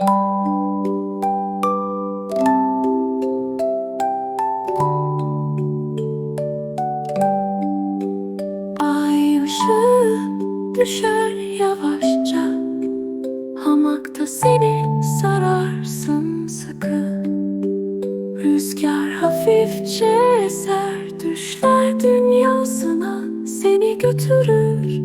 Ay düşer yavaşça. Hamakta seni sararsın sıkı. Rüzgar hafifçe eser Düşler dünyasına seni götürür.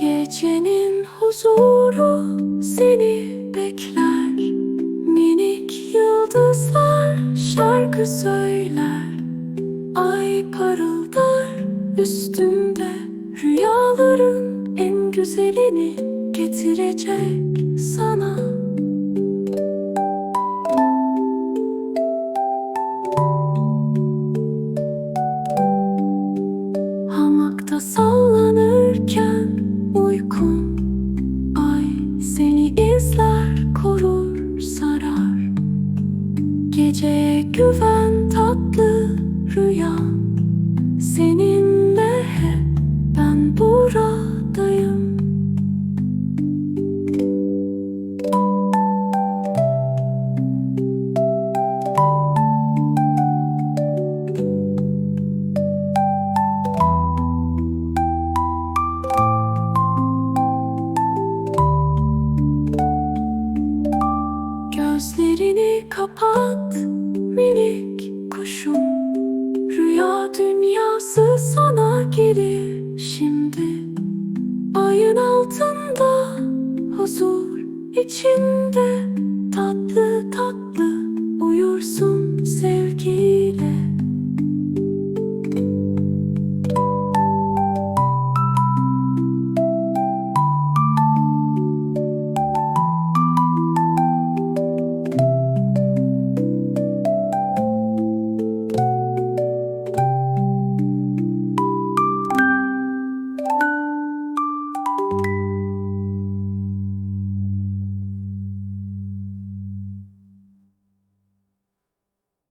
Gecenin huzuru seni bekler. Minik yıldızlar şarkı söyler. Ay parıldar üstünde Rüyaların en güzelini getirecek sana. Hamakta sallanırken güven tatlı rüya. Seninle hep ben buradayım. Gözlerini kapat minik kuşum. Rüya dünyası sana gelir şimdi Ayın altında huzur içinde. Tatlı tatlı uyursun